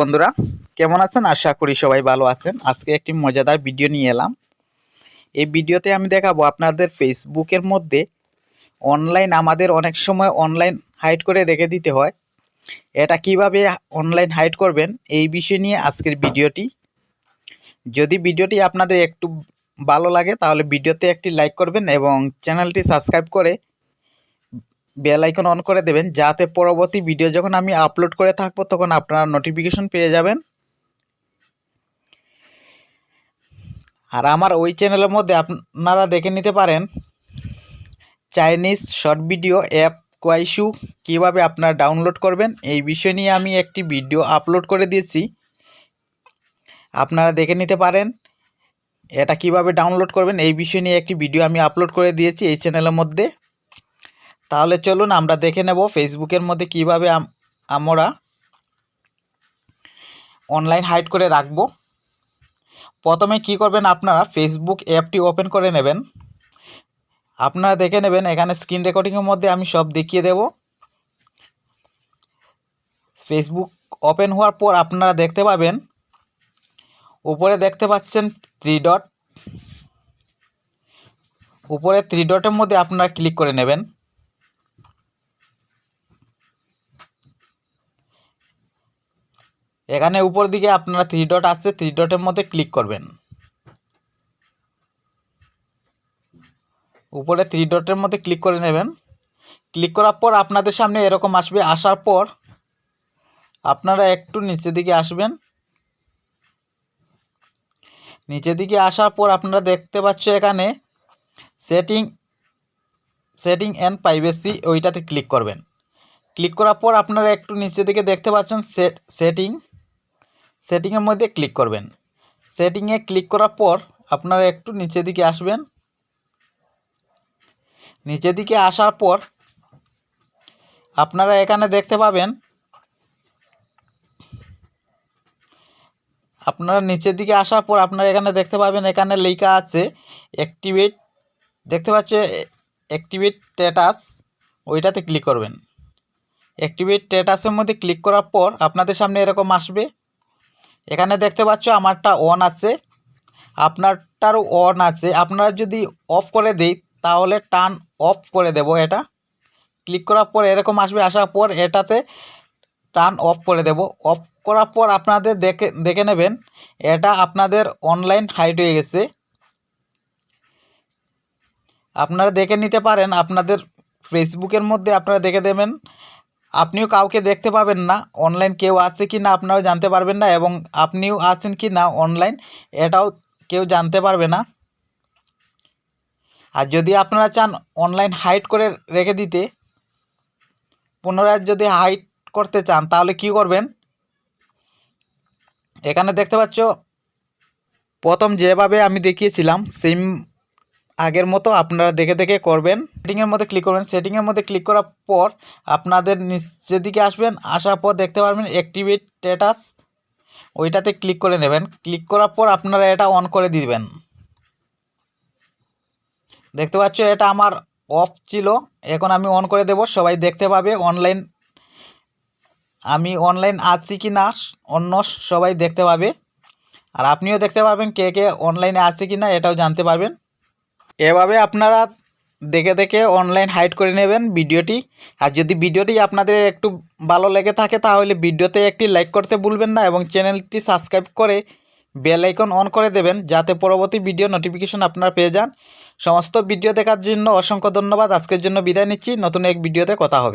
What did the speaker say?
বন্ধুরা, কেমন আছেন? আশা করি সবাই ভালো আছেন। আজকে একটি মজাদার ভিডিও নিয়ে এলাম। এই ভিডিওতে আমি দেখাবো আপনাদের ফেসবুকের মধ্যে অনলাইন, আমাদের অনেক সময় অনলাইন হাইড করে রেখে দিতে হয়। এটা কীভাবে অনলাইন হাইড করবেন, এই বিষয় নিয়ে আজকের ভিডিওটি। যদি ভিডিওটি আপনাদের একটু ভালো লাগে, তাহলে ভিডিওতে একটি লাইক করবেন এবং চ্যানেলটি সাবস্ক্রাইব করে বেল আইকন অন করে দেবেন। যাতে পরবর্তী ভিডিও যখন আমি আপলোড করে থাকব, তখন আপনারা নোটিফিকেশন পেয়ে যাবেন। আর আমার ওই চ্যানেলের মধ্যে আপনারা দেখে নিতে পারেন। Chinese short video app Kuaishou কীভাবে আপনারা ডাউনলোড করবেন। এই বিষয় নিয়ে আমি একটি ভিডিও আপলোড করে দিয়েছি। আপনারা দেখে নিতে পারেন এটা কীভাবে ডাউনলোড করবেন। এই বিষয় নিয়ে একটি ভিডিও আমি আপলোড করে দিয়েছি এই চ্যানেলের মধ্যে। তাহলে চলুন আমরা দেখে নেব ফেসবুকের মধ্যে কীভাবে আমরা অনলাইন হাইড করে রাখব। প্রথমে কি করবেন আপনারা ফেসবুক অ্যাপটি ওপেন করে নেবেন। আপনারা দেখে নেবেন এখানে স্ক্রিন রেকর্ডিংয়ের মধ্যে আমি সব দেখিয়ে দেব। ফেসবুক ওপেন হওয়ার পর আপনারা দেখতে পাবেন, উপরে দেখতে পাচ্ছেন থ্রি ডট উপরে থ্রি ডটের মধ্যে আপনারা ক্লিক করে নেবেন। এখানে উপর দিকে আপনারা থ্রি ডট আছে থ্রি ডটের মধ্যে ক্লিক করবেন। উপরে থ্রি ডটের মধ্যে ক্লিক করে নেবেন। ক্লিক করার পর আপনাদের সামনে এরকম আসবে। আসার পর আপনারা একটু নিচের দিকে আসবেন। নিচের দিকে আসার পর আপনারা দেখতে পাচ্ছ এখানে সেটিং সেটিং অ্যান্ড প্রাইভেসি ওইটাতে ক্লিক করবেন। ক্লিক করার পর আপনারা একটু নিচের দিকে দেখতে পাচ্ছেন সেট সেটিং সেটিংয়ের মধ্যে ক্লিক করবেন। সেটিংয়ে ক্লিক করার পর আপনারা একটু নিচের দিকে আসবেন। নিচের দিকে আসার পর আপনারা এখানে দেখতে পাবেন, আপনারা নিচের দিকে আসার পর আপনারা এখানে দেখতে পাবেন, এখানে লেখা আছে অ্যাক্টিভেট দেখতে পাচ্ছে অ্যাক্টিভেট স্ট্যাটাস ওইটাতে ক্লিক করবেন। অ্যাক্টিভেট স্ট্যাটাসের মধ্যে ক্লিক করার পর আপনাদের সামনে এরকম আসবে। এখানে দেখতে পাচ্ছ আমারটা অন আছে। আপনারটারও অন আছে। আপনারা যদি অফ করে দিই, তাহলে টার্ন অফ করে দেব এটা। ক্লিক করার পর এরকম আসবে, আসার পর এটাতে টার্ন অফ করে দেব। অফ করার পর আপনাদের দেখে দেখে নেবেন, এটা আপনাদের অনলাইন হাইট হয়ে গেছে। আপনারা দেখে নিতে পারেন, আপনাদের ফেসবুকের মধ্যে আপনারা দেখে দেবেন। আপনিও কাউকে দেখতে পাবেন না অনলাইন কেউ আসছে কি না আপনারাও জানতে পারবেন না এবং আপনিও আছেন কি না অনলাইন এটাও কেউ জানতে পারবে না। আর যদি আপনারা চান অনলাইন হাইড করে রেখে দিতে, পুনরায় যদি হাইড করতে চান, তাহলে কি করবেন? এখানে দেখতে পাচ্ছ, প্রথম যেভাবে আমি দেখিয়েছিলাম সেম আগের মতো আপনারা দেখে দেখে করবেন। সেটিংয়ের মধ্যে ক্লিক করবেন। সেটিংয়ের মধ্যে ক্লিক করার পর আপনাদের নিচের দিকে আসবেন, আসার পর দেখতে পারবেন অ্যাক্টিভেট স্ট্যাটাস ওইটাতে ক্লিক করে নেবেন। ক্লিক করার পর আপনারা এটা অন করে দিবেন। দেখতে পাচ্ছ, এটা আমার অফ ছিল। এখন আমি অন করে দেব। সবাই দেখতে পাবে অনলাইন আমি অনলাইন আছি কি না, অন্য সবাই দেখতে পাবে। আর আপনিও দেখতে পারবেন কে কে অনলাইনে আছে কি না, এটাও জানতে পারবেন। এভাবে আপনারা দেখে দেখে অনলাইন হাইড করে নেবেন ভিডিওটি। আর যদি ভিডিওটি আপনাদের একটু ভালো লেগে থাকে, তাহলে ভিডিওতে একটি লাইক করতে ভুলবেন না এবং চ্যানেলটি সাবস্ক্রাইব করে বেল আইকন অন করে দেবেন, যাতে পরবর্তী ভিডিও নোটিফিকেশন আপনারা পেয়ে যান। সমস্ত ভিডিও দেখার জন্য অসংখ্য ধন্যবাদ। আজকের জন্য বিদায় নিচ্ছি। নতুন এক ভিডিওতে কথা হবে।